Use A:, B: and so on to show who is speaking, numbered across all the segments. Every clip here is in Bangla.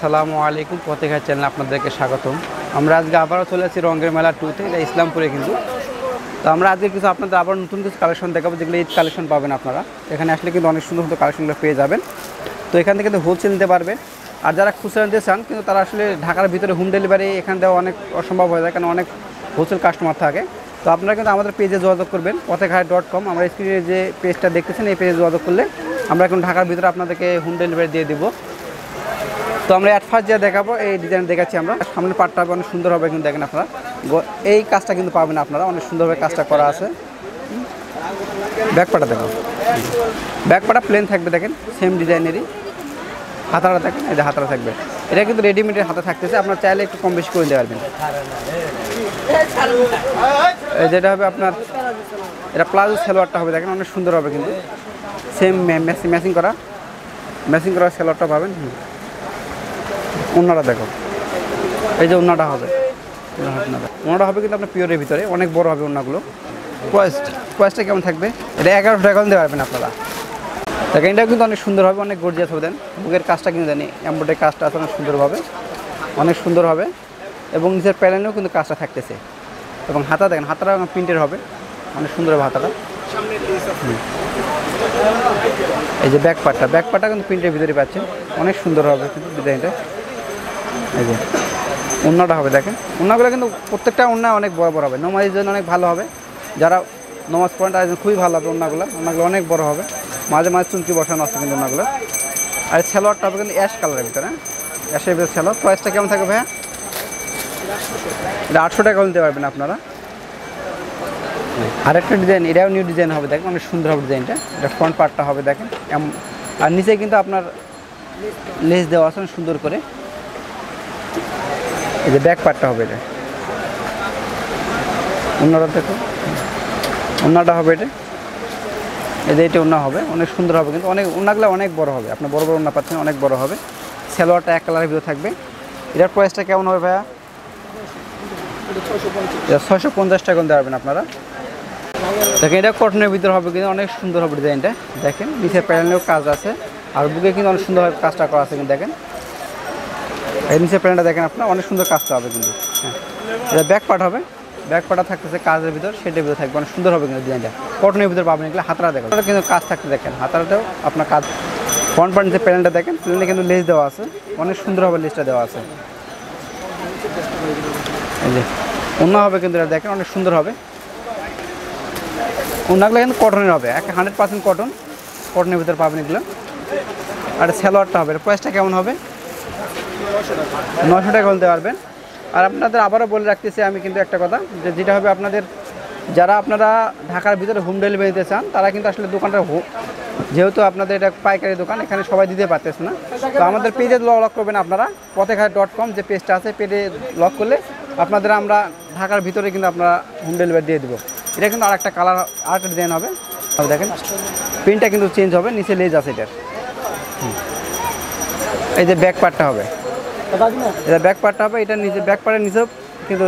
A: আসসালামু আলাইকুম পথেঘা চ্যানেল আপনাদেরকে স্বাগতম। আমরা আজকে আবারও চলে আসছি রঙের মেলা টুতে এটা ইসলামপুরে কিন্তু। তো আমরা আজকে কিছু আপনাদের আবার নতুন কিছু কালেকশন দেখাবো, যেগুলো ঈদ কালেকশন পাবেন আপনারা। এখানে আসলে কিন্তু অনেক সুন্দর সুন্দর কালেকশনগুলো পেয়ে যাবেন। তো এখান থেকে কিন্তু হোলসেল নিতে পারবেন আর যারা খুচরা নিতে চান, কিন্তু তারা আসলে ঢাকার ভিতরে হোম ডেলিভারি এখান দেওয়া অনেক অসম্ভব হয়ে যায়, কারণ অনেক হোলসেল কাস্টমার থাকে। তো আপনারা কিন্তু আমাদের পেজে যোগাযোগ করবেন পথেঘাট ডট কম আমরা স্ক্রিনে যে পেজটা দেখতেছেন, এই পেজে যোগাযোগ করলে আমরা এখন ঢাকার ভিতরে আপনাদেরকে হোম ডেলিভারি দিয়ে দেবো। তো আমরা অ্যাট ফার্স্ট যা দেখাবো, এই ডিজাইন দেখাচ্ছি আমরা। সামনে পাটটা অনেক সুন্দর হবে কিন্তু দেখেন আপনারা। এই কাজটা কিন্তু পাবেন আপনারা, অনেক সুন্দরভাবে কাজটা করা আছে। ব্যাকপাটা দেখো। ব্যাক পাটা প্লেন থাকবে দেখেন সেম ডিজাইনেরই হাতাটা এই যে হাতাটা থাকবে। এটা কিন্তু রেডিমেডের হাতে থাকতেছে, আপনার চাইলে একটু কম বেশি করে দিতে পারবেন। যেটা হবে আপনার, এটা প্লাজো সালোয়ারটা হবে দেখেন, অনেক সুন্দর হবে কিন্তু। সেম ম্যাচিং করা। ম্যাচিং করা সালোয়ারটা পাবেন। ওনাটা দেখো। এই যে ওনাটা হবে। ওনাটা হবে কিন্তু আপনার পিওরের ভিতরে, অনেক বড় হবে ওনাগুলো। কোয়েস্ট কোয়েস্টটা কেমন থাকবে? এটা এগারোশো টাকা দিতে পারবেন আপনারা। দেখেন এটা কিন্তু অনেক সুন্দর হবে, অনেক গর্জিয়াস হবে দেন। বুকের কাজটা কিন্তু জানি এম্বোডের কাজটা আছে, অনেক সুন্দর হবে। অনেক সুন্দর হবে। এবং নিজের প্যালেনেও কিন্তু কাজটা থাকতেছে। এবং হাতা দেখেন, হাতাটা প্রিন্টের হবে। অনেক সুন্দর হবে হাতাটা। এই যে ব্যাক পার্টটা ব্যাক পাটটা কিন্তু প্রিন্টের ভিতরে পাচ্ছেন। অনেক সুন্দর হবে কিন্তু ডিজাইনটা এই যে উন্নাটা হবে, দেখেন। উন্নাগুলো কিন্তু প্রত্যেকটা উন্না অনেক বড় বড় হবে। নমাজের জন্য অনেক ভালো হবে। যারা নমাজ পয়েন্ট তাদের খুবই ভালো হবে উন্নাগুলো উন্নাগুলো অনেক বড় হবে। মাঝে মাঝে চুমকি বসানো আছে কিন্তু উন্নাগুলো আর স্যালোয়ারটা হবে কিন্তু অ্যাশ কালারের ভিতরে হ্যাঁ? অ্যাশের ভিতরে স্যালোয়ার প্রাইসটা কেমন থাকবে ভাইয়া? এটা আটশো টাকা নিতে পারবেন আপনারা। আরেকটা ডিজাইন এটাও নিউ ডিজাইন হবে, দেখেন। অনেক সুন্দর হবে ডিজাইনটা এটা ফ্রন্ট পার্টটা হবে, দেখেন। আর নিচে কিন্তু আপনার লেস দেওয়া আছে সুন্দর করে। এই যে ব্যাক পার্টটা হবে এটা। অন্যটা দেখো। অন্যটা হবে এটা। এই যে এটা অন্য হবে। অনেক সুন্দর হবে কিন্তু অনেক অন্যগুলো অনেক বড় হবে। আপনার বড় বড় অন্য পাচ্ছেন, অনেক বড় হবে। সালোয়ারটা এক কালারের ভিতরে থাকবে। এটার প্রাইসটা কেমন হবে ভাইয়া? ছয়শো পঞ্চাশ টাকা পারবেন আপনারা। দেখেন, এটা কটনের ভিতরে হবে কিন্তু অনেক সুন্দর হবে ডিজাইনটা দেখেন নিচে প্যানেলেও কাজ আছে। আর বুকে কিন্তু অনেক সুন্দরভাবে কাজটা করা আছে কিন্তু দেখেন। এই নিচে প্যানেলটা দেখেন আপনার, অনেক সুন্দর কাজটা হবে কিন্তু। হ্যাঁ। এটা ব্যাক পার্ট হবে। ব্যাক পার্টটা থাকতেছে কাজের ভিতর, সেটার ভিতরে থাকবে, অনেক সুন্দর হবে কিন্তু ডিজাইনটা কটনের ভিতরে পাবেন এগুলো, হাতারা দেখেন। কিন্তু কাজ থাকতে দেখেন। হাতারাটাও আপনার কাজ ফ্রন্ট পার্ট নিচে প্যানেলটা দেখেন প্যানেলে কিন্তু লেস দেওয়া আছে। অনেক সুন্দর হবে লেসটা দেওয়া আছে। এই যে অন্য হবে কিন্তু এটা দেখেন, অনেক সুন্দর হবে। অন্যগুলো কিন্তু কটনের হবে। এক হান্ড্রেড পার্সেন্ট কটন কটনের ভিতরে পাবেন এগুলো। আর স্যালোয়ারটা হবে। প্রাইসটা কেমন হবে? নশো টাকা বলতে পারবেন। আর আপনাদের আবারও বলে রাখতেছি আমি কিন্তু একটা কথা, যে যেটা হবে আপনাদের, যারা আপনারা ঢাকার ভিতরে হোম ডেলিভারি দিতে চান, তারা কিন্তু আসলে দোকানটা যেহেতু আপনাদের এটা পাইকারি দোকান, এখানে সবাই দিতে পারতেছে না। তো আমাদের পেজে লক করবেন আপনারা, পথেঘাট ডট কম যে পেজটা আছে পেজে লক করলে আপনাদের আমরা ঢাকার ভিতরে কিন্তু আপনারা হোম ডেলিভারি দিয়ে দেবো। এটা কিন্তু আর একটা কালার আর একটা ডিজাইন হবে দেখেন প্রিন্টটা কিন্তু চেঞ্জ হবে, নিচে লেজ আছে এটার। এই যে ব্যাক পার্টটা হবে। এটা ব্যাক পার্টটা হবে, এটা নিচে ব্যাক পার্টের নিচেও কিন্তু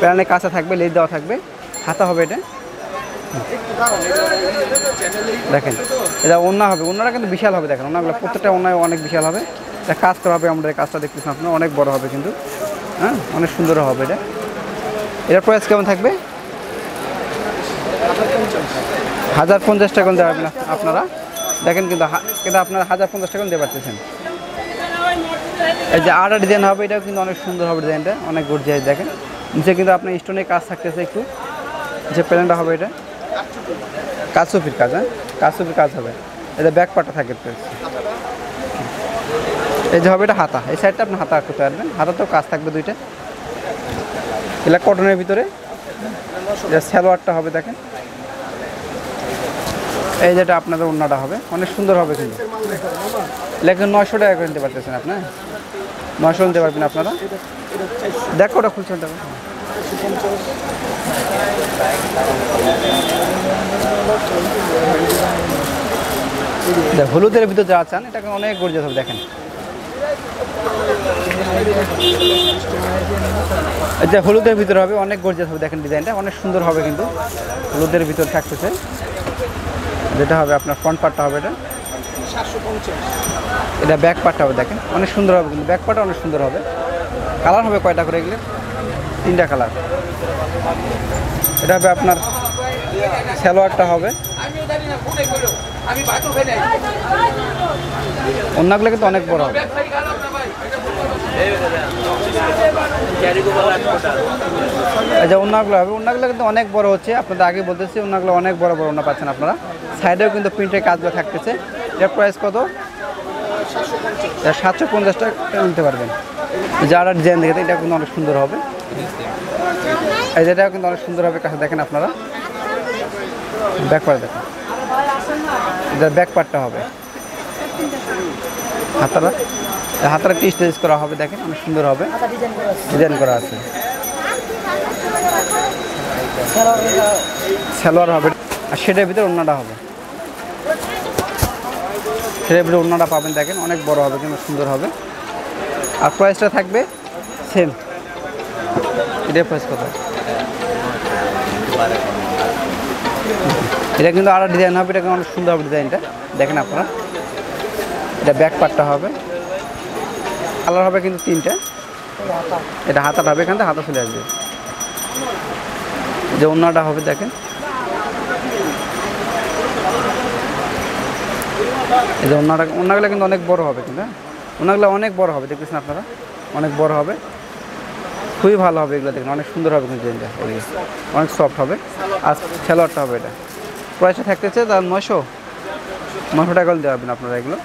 A: প্যারানের কাঁচা থাকবে, লেজ দেওয়া থাকবে, হাতা হবে এটা। দেখেন, এটা ওন্না হবে, ওন্নাটা কিন্তু বিশাল হবে, দেখেন ওনাগুলো প্রত্যেকটা ওনায় অনেক বিশাল হবে। এটা কাজ করা হবে আমাদের কাজটা দেখতেছেন আপনার, অনেক বড় হবে কিন্তু। হ্যাঁ অনেক সুন্দর হবে এটা। এটার প্রাইস কেমন থাকবে? হাজার পঞ্চাশ টাকা দেওয়া আপনারা। দেখেন কিন্তু কিন্তু আপনারা হাজার পঞ্চাশ টাকা দিতে পারতেছেন। এই যে আরেকটা ডিজাইন হবে, এটাও কিন্তু অনেক সুন্দর হবে ডিজাইনটা অনেক গর্জিয়াস দেখেন। নিচে কিন্তু আপনার স্টোনের কাজ থাকতেছে একটু। যে প্যালেনটা হবে এটা। কাজসুফির কাজ হ্যাঁ? কাজসুফির কাজ হবে। এটা ব্যাক পাটা থাকে এই যে হবে এটা হাতা। এই সাইডটা আপনি হাতা করতে পারবেন। হাতাতেও কাজ থাকবে দুইটা। এগুলা কটনের ভিতরে। এটা স্যালোয়ারটা হবে, দেখেন। এই যেটা আপনাদের অন্যটা হবে। অনেক সুন্দর হবে কিন্তু। লেকিন নয়শো টাকা করে নিতে পারতেছেন আপনার নয়শো নিতে পারবেন আপনারা? দেখো ওটা খুলছেন দেখো। হলুদের ভিতর যা চান, এটাকে অনেক গর্জিয়াস হবে, দেখেন। আচ্ছা হলুদের ভিতরে হবে, অনেক গর্জিয়াস হবে, দেখেন ডিজাইনটা, অনেক সুন্দর হবে কিন্তু। হলুদের ভিতর থাকতেছে। যেটা হবে আপনার ফ্রন্ট পার্টটা হবে এটা। এটা ব্যাক পার্টটা হবে দেখেন। অনেক সুন্দর হবে কিন্তু ব্যাক পার্টটা অনেক সুন্দর হবে। কালার হবে কয়টা করে এগুলো? তিনটা কালার এটা হবে আপনার সালোয়ারটা হবে। অন্যগুলো কিন্তু অনেক বড় হবে। আচ্ছা অন্যগুলো হবে অন্যগুলো কিন্তু অনেক বড় হচ্ছে। আপনাদের আগে বলতেছি অন্যগুলো অনেক বড় বড় অন্য পাচ্ছেন আপনারা। সাইডেও কিন্তু প্রিন্টের কাজগুলো থাকতেছে। এর প্রাইস কত? সাতশো পঞ্চাশ। টাকা নিতে পারবেন। যারা ডিজাইন দেখে এটা কিন্তু অনেক সুন্দর হবে। এই যেটা কিন্তু অনেক সুন্দর হবে কাছে দেখেন আপনারা। ব্যাক পার্ট দেখেন। এটা ব্যাক পার্টটা হবে। হাতারা। হাতারা টি স্টেজ করা হবে দেখেন অনেক সুন্দর হবে। ডিজাইন করা আছে। সালোয়ার হবে। আর সেটার ভিতরে অন্যটা হবে। ভিতরে অন্যটা পাবেন, দেখেন, অনেক বড় হবে, কিন্তু সুন্দর হবে। আর প্রাইসটা থাকবে সেম এটার প্রাইস কত? এটা কিন্তু আরও ডিজাইন হবে, এটা কিন্তু অনেক সুন্দর হবে ডিজাইনটা দেখেন আপনারা, এটা ব্যাক পার্টটা হবে। কালার হবে কিন্তু তিনটা। এটা হাতাটা হবে এখান থেকে, হাতা চলে আসবে। যে অন্যটা হবে, দেখেন। এই যে অন্যটা অন্যগুলো কিন্তু অনেক বড় হবে কিন্তু হ্যাঁ? অনেক বড় হবে, দেখতেছেন আপনারা? অনেক বড় হবে। খুবই ভালো হবে এগুলো দেখেন, অনেক সুন্দর হবে কিন্তু অনেক সফট হবে। আর খেলোয়াড়টা হবে এটা। প্রাইসটা থাকতেছে তার নয়শো নশো টাকা দেওয়া হবে আপনারা এগুলো।